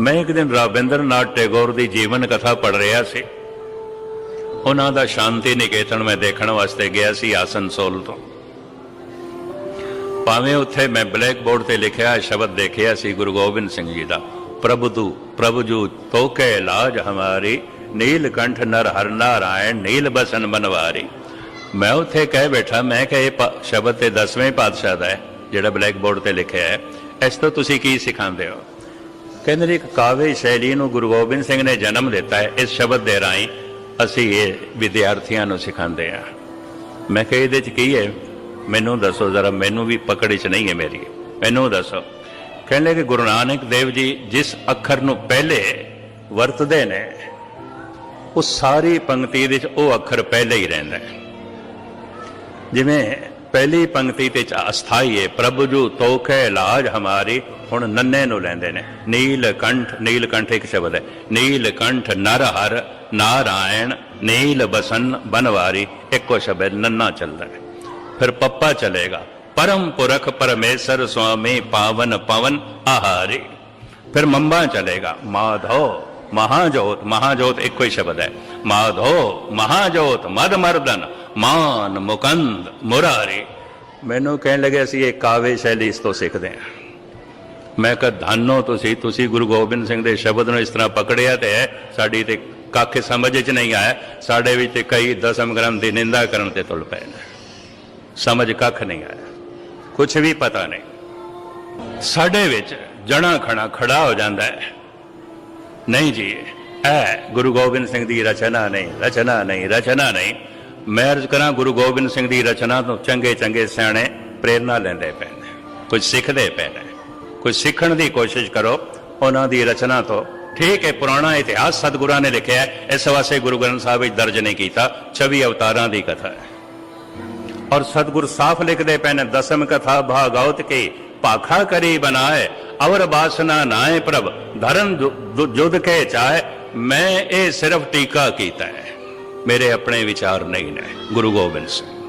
ਮੈਂ ਇੱਕ ਦਿਨ ਰਾਬਿੰਦਰਨਾਥ ਟੈਗੋਰ ਦੀ ਜੀਵਨ ਕਥਾ ਪੜ੍ਹ ਰਿਹਾ ਸੀ। ਉਹਨਾਂ ਦਾ ਸ਼ਾਂਤੀ ਨਿਕੇਤਨ ਮੈਂ ਦੇਖਣ ਵਾਸਤੇ ਗਿਆ ਸੀ ਆਸਨਸੋਲ ਤੋਂ। ਭਾਵੇਂ ਉੱਥੇ ਮੈਂ ਬਲੈਕ ਬੋਰਡ ਤੇ ਲਿਖਿਆ ਸ਼ਬਦ ਦੇਖਿਆ ਸੀ ਗੁਰੂ ਗੋਬਿੰਦ ਸਿੰਘ ਜੀ ਦਾ, ਪ੍ਰਭ ਤੂ, ਪ੍ਰਭ ਜੂ ਤੋਕੇ ਇਲਾਜ ਹਮਾਰੀ ਨੀਲਕੰਠ ਨਰ ਹਰ ਨਾਰਾਇਣ, ਨੀਲ ਬਸਨ ਬਨਵਾਰੀ ਮੈਂ ਉੱਥੇ ਕਹਿ ਬੈਠਾ, ਮੈਂ ਕਿ ਇਹ ਸ਼ਬਦ ਤੇ 10ਵੇਂ ਪਾਤਸ਼ਾਹ ਦਾ ਹੈ, ਜਿਹੜਾ ਬਲੈਕ ਬੋਰਡ ਤੇ ਲਿਖਿਆ ਹੈ। ਇਸ ਤੋਂ ਤੁਸੀਂ ਕੀ ਸਿਖਾਉਂਦੇ ਹੋ? ਕਹਿੰਦੇ ਨੇ ਇੱਕ ਕਾਵਿ ਸ਼ੈਲੀ ਨੂੰ ਗੁਰੂ ਗੋਬਿੰਦ ਸਿੰਘ ਨੇ ਜਨਮ ਦਿੱਤਾ ਹੈ, ਇਸ ਸ਼ਬਦ ਦੇ ਰਾਹੀਂ ਅਸੀਂ ਇਹ ਵਿਦਿਆਰਥੀਆਂ ਨੂੰ ਸਿਖਾਉਂਦੇ ਹਾਂ। ਮੈਂ ਕਿਹਾ ਇਹਦੇ ਚ ਕੀ ਹੈ? ਮੈਨੂੰ ਦੱਸੋ ਜ਼ਰਾ, ਮੈਨੂੰ ਵੀ ਪਕੜ ਚ ਨਹੀਂ ਹੈ ਮੇਰੀ। ਮੈਨੂੰ ਦੱਸੋ। ਕਹਿੰਦੇ ਕਿ ਗੁਰੂ ਨਾਨਕ ਦੇਵ ਜੀ ਜਿਸ ਅੱਖਰ ਨੂੰ ਪਹਿਲੇ ਵਰਤਦੇ ਨੇ, ਉਹ ਸਾਰੀ ਪੰਕਤੀ ਦੇ ਵਿੱਚ ਉਹ ਅੱਖਰ ਪਹਿਲੇ ਹੀ ਰਹਿੰਦਾ ਜਿਵੇਂ ਪਹਿਲੀ ਪੰਕਤੀ ਤੇ ਚ ਅਸਥਾਈ ਹੈ ਪ੍ਰਭੂ ਜੂ ਤੋਖੇ ਇਲਾਜ ਹਮਾਰੀ ਹੁਣ ਨੰਨੇ ਨੂੰ ਲੈਂਦੇ ਨੇ ਨੀਲਕੰਠ ਨੀਲਕੰਠ ਇੱਕ ਸ਼ਬਦ ਹੈ ਨੀਲਕੰਠ ਨਰ ਹਰ ਨਾਰਾਇਣ ਨੀਲ ਬਸਨ ਬਨਵਾਰੀ ਇੱਕੋ ਸ਼ਬਦ ਹੈ, ਨੰਨਾ ਚੱਲਦਾ ਹੈ ਫਿਰ ਪੱਪਾ ਚਲੇਗਾ ਪਰਮ ਪੁਰਖ ਪਰਮੇਸ਼ਰ ਸੁਆਮੀ ਪਾਵਨ ਪਵਨ ਆਹਾਰੀ ਫਿਰ ਮੰਬਾ ਚਲੇਗਾ ਮਾਧੋ ਮਹਾਜੋਤ ਮਹਾਜੋਤ ਇੱਕੋ ਹੀ ਸ਼ਬਦ ਹੈ ਮਾਧੋ ਮਹਾਜੋਤ ਮਦ ਮਰਦਨ ਮਾਨ ਮੁਕੰਦ ਮੁਰਾਰੀ। ਮੈਨੂੰ ਕਹਿਣ ਲੱਗੇ ਅਸੀਂ ਇਹ ਕਾਵੇ ਸ਼ੈਲੀ ਇਸ ਤੋਂ ਸਿੱਖਦੇ ਹਾਂ ਮੈਂ ਕਿਹਾ, ਧੰਨੋ ਤੁਸੀਂ ਤੁਸੀਂ ਗੁਰੂ ਗੋਬਿੰਦ ਸਿੰਘ ਦੇ ਸ਼ਬਦ ਨੂੰ ਇਸ ਤਰ੍ਹਾਂ ਪਕੜਿਆ ਤੇ ਹੈ, ਸਾਡੀ ਤੇ ਕੱਖ ਸਮਝ ਚ ਨਹੀਂ ਆਇਆ, ਸਾਡੇ ਵਿੱਚ ਤੇ ਕਈ ਦਸਮ ਗ੍ਰੰਥ ਦੀ ਨਿੰਦਾ ਕਰਨ ਤੇ ਤੁਲ ਪਏ ਨੇ। ਸਮਝ ਕੱਖ ਨਹੀਂ ਆਇਆ ਕੁਝ ਵੀ ਪਤਾ ਨਹੀਂ। ਸਾਡੇ ਵਿੱਚ ਜਣਾ ਖਣਾ ਖੜਾ ਹੋ ਜਾਂਦਾ ਹੈ। ਨਹੀਂ ਜੀ, ਇਹ ਗੁਰੂ ਗੋਬਿੰਦ ਸਿੰਘ ਦੀ ਰਚਨਾ ਨਹੀਂ ਰਚਨਾ ਨਹੀਂ ਰਚਨਾ ਨਹੀਂ। ਮੈਂ ਅਰਜ਼ ਕਰਾਂ ਗੁਰੂ ਗੋਬਿੰਦ ਸਿੰਘ ਦੀ ਰਚਨਾ ਤੋਂ ਚੰਗੇ ਚੰਗੇ ਸਿਆਣੇ ਪ੍ਰੇਰਣਾ ਲੈਂਦੇ ਪਏ ਨੇ। ਕੁਝ ਸਿੱਖਦੇ ਪਏ ਨੇ। ਕੁਝ ਸਿੱਖਣ ਦੀ ਕੋਸ਼ਿਸ਼ ਕਰੋ। ਉਹਨਾਂ ਦੀ ਰਚਨਾ ਤੋਂ ਠੀਕ ਹੈ, ਪੁਰਾਣਾ ਇਤਿਹਾਸ ਸਤਿਗੁਰਾਂ ਨੇ ਲਿਖਿਆ ਹੈ। ਇਸ ਵਾਸਤੇ ਗੁਰੂ ਗ੍ਰੰਥ ਸਾਹਿਬ ਵਿੱਚ ਦਰਜ ਨਹੀਂ ਕੀਤਾ। 26 ਅਵਤਾਰਾਂ ਦੀ ਕਥਾ ਹੈ। ਔਰ ਸਤਿਗੁਰ ਸਾਫ਼ ਲਿਖਦੇ ਪਏ ਨੇ, ਦਸਮ ਕਥਾ ਭਾਗਵਤ ਕੀ ਭਾਖਾ ਕਰੀ ਬਨਾਏ ਅਵਰ ਬਾਸਨਾ ਨਾਏ ਪ੍ਰਭ, ਧਰਨ ਜੁਦ ਕੇ ਚਾਹੇ, ਮੈਂ ਇਹ ਸਿਰਫ ਟੀਕਾ ਕੀਤਾ ਹੈ। ਮੇਰੇ ਆਪਣੇ ਵਿਚਾਰ ਨਹੀਂ ਨੇ। ਗੁਰੂ ਗੋਬਿੰਦ ਸਿੰਘ।